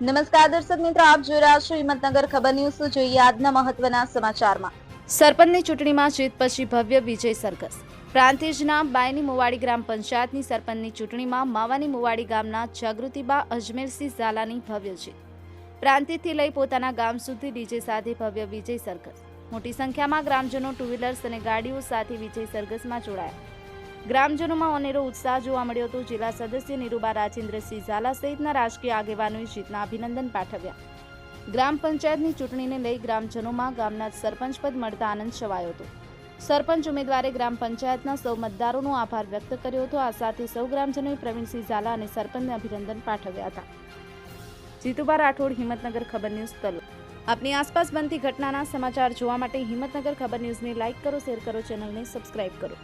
નમસ્કાર દર્શક મિત્રો, આપ જોઈ રહ્યા છો હિંમતનગર ખબર ન્યૂઝ. જોઈએ આજના મહત્વના સમાચારમાં. સરપંચની ચૂંટણીમાં જીત પછી ભવ્ય વિજય સરઘસ. પ્રાંતિજના બાયની મુવાડી ગ્રામ પંચાયતની સરપંચની ચૂંટણીમાં માવાની મુવાડી ગામના જાગૃતિબા અજમેરસિંહ ઝાલાની ભવ્ય જીત. પ્રાંતિજથી લઈ પોતાના ગામ સુધી ડીજે સાથે ભવ્ય વિજય સરઘસ. મોટી સંખ્યામાં ગ્રામજનો, ટુ વ્હીલર્સ અને ગાડીઓ સાથે વિજય સરઘસમાં જોડાયા. ગ્રામજનોમાં અનેરો ઉત્સાહ જોવા મળ્યો હતો. જિલ્લા સદસ્ય નિરૂબા રાજેન્દ્રસિંહ ઝાલા સહિતના રાજકીય આગેવાનોએ જીતના અભિનંદન પાઠવ્યા. ગ્રામ પંચાયતની ચૂંટણીને લઈ ગ્રામજનોમાં ગામના સરપંચ પદ મળતા આનંદ છવાયો હતો. સરપંચ ઉમેદવારે ગ્રામ પંચાયતના સૌ મતદારોનો આભાર વ્યક્ત કર્યો હતો. આ સાથે સૌ ગ્રામજનોએ પ્રવીણસિંહ ઝાલા અને સરપંચને અભિનંદન પાઠવ્યા હતા. જીતુબા રાઠોડ, હિંમતનગર ખબર ન્યૂઝ તલો આપની આસપાસ બનતી ઘટનાના સમાચાર જોવા માટે હિંમતનગર ખબર ન્યૂઝને લાઇક કરો, શેર કરો, ચેનલને સબસ્ક્રાઇબ કરો.